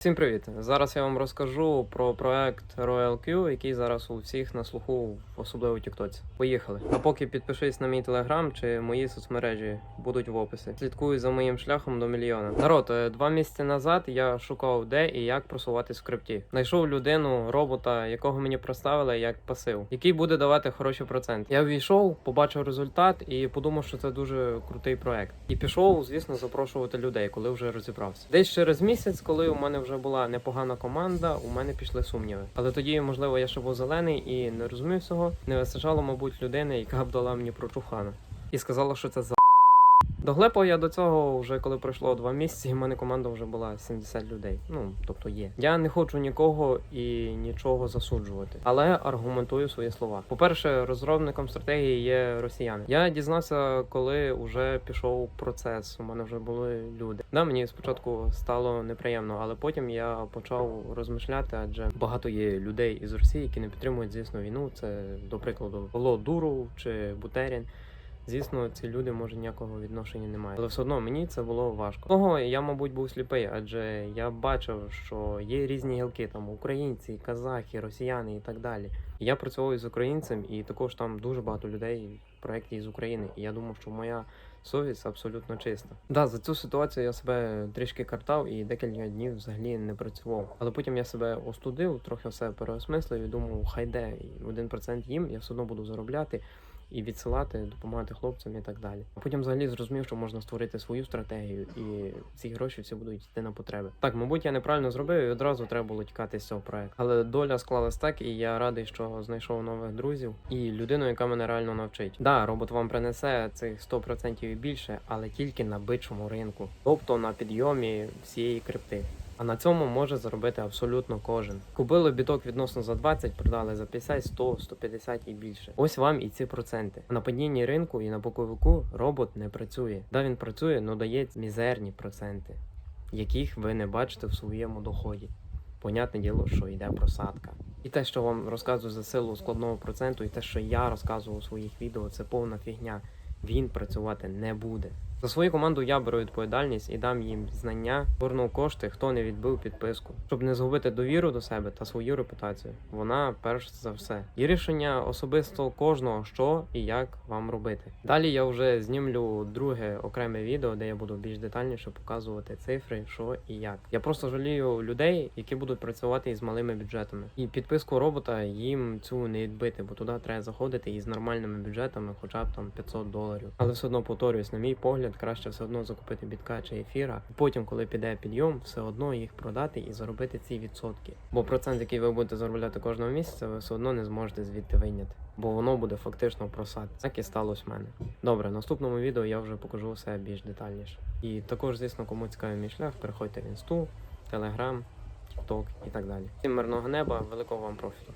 Всім привіт! Зараз я вам розкажу про проект Royal Q, який зараз у всіх на слуху, особливо в Тіктоці. Поїхали. А поки підпишись на мій телеграм чи мої соцмережі будуть в описі. Слідкуй за моїм шляхом до мільйона. Народ, е, два місяці назад я шукав де і як просуватись в крипті. Знайшов людину, робота, якого мені представили як пасив, який буде давати хороші проценти. Я ввійшов, побачив результат і подумав, що це дуже крутий проект. І пішов, звісно, запрошувати людей, коли вже розібрався. Десь через місяць, коли у мене вже була непогана команда, у мене пішли сумніви. Але тоді, можливо, я ще був зелений і не розумів всього. Не вистачало, мабуть, людини, яка б дала мені прочухана. І сказала, що це за. Доглепав я до цього вже коли пройшло два місяці, і в мене команда вже була 70 людей. Ну тобто є. Я не хочу нікого і нічого засуджувати, але аргументую свої слова. По-перше, розробником стратегії є росіяни. Я дізнався, коли вже пішов процес. У мене вже були люди. Да, мені спочатку стало неприємно, але потім я почав розмишляти, адже багато є людей із Росії, які не підтримують звісно війну. Це до прикладу Воло Дуров чи Бутерін. Звісно, ці люди може ніякого відношення не мають. Але все одно мені це було важко. Того я, мабуть, був сліпий, адже я бачив, що є різні гілки, там українці, казахи, росіяни і так далі. Я працював із українцем, і також там дуже багато людей в проєкті з України. І я думав, що моя совість абсолютно чиста. Да, за цю ситуацію я себе трішки картав і декілька днів взагалі не працював. Але потім я себе остудив, трохи все переосмислив і думав, хай де і 1% їм, я все одно буду заробляти і відсилати, допомагати хлопцям і так далі. А потім взагалі зрозумів, що можна створити свою стратегію, і ці гроші всі будуть йти на потреби. Так, мабуть, я неправильно зробив, і одразу треба було тікати з цього проекту. Але доля склалась так, і я радий, що знайшов нових друзів і людину, яка мене реально навчить. Да, робот вам принесе цих 100% і більше, але тільки на бичому ринку, тобто на підйомі всієї крипти. А на цьому може заробити абсолютно кожен. Купили біток відносно за 20, продали за 50, 100, 150 і більше. Ось вам і ці проценти. На падінні ринку і на боковику робот не працює. Да, він працює, але дає мізерні проценти, яких ви не бачите в своєму доході. Понятне діло, що йде просадка. І те, що вам розказую за силу складного проценту, і те, що я розказував у своїх відео, це повна фігня. Він працювати не буде. За свою команду я беру відповідальність і дам їм знання, повернув кошти, хто не відбив підписку, щоб не згубити довіру до себе та свою репутацію. Вона перш за все. І рішення особисто кожного, що і як вам робити. Далі я вже знімлю друге окреме відео, де я буду більш детальніше показувати цифри, що і як. Я просто жалію людей, які будуть працювати із малими бюджетами. І підписку робота їм цю не відбити, бо туди треба заходити із нормальними бюджетами, хоча б там 500 доларів. Але все одно повторюсь, на мій погляд, краще все одно закупити бітка чи ефіра. Потім, коли піде підйом, все одно їх продати і заробити ці відсотки. Бо процент, який ви будете заробляти кожного місяця, ви все одно не зможете звідти вийняти, бо воно буде фактично просад. Так і сталося в мене. Добре, в наступному відео я вже покажу все більш детальніше. І також, звісно, кому цікавий мій шлях, переходьте в інсту, телеграм, тікток і так далі. Всім мирного неба, великого вам профіту.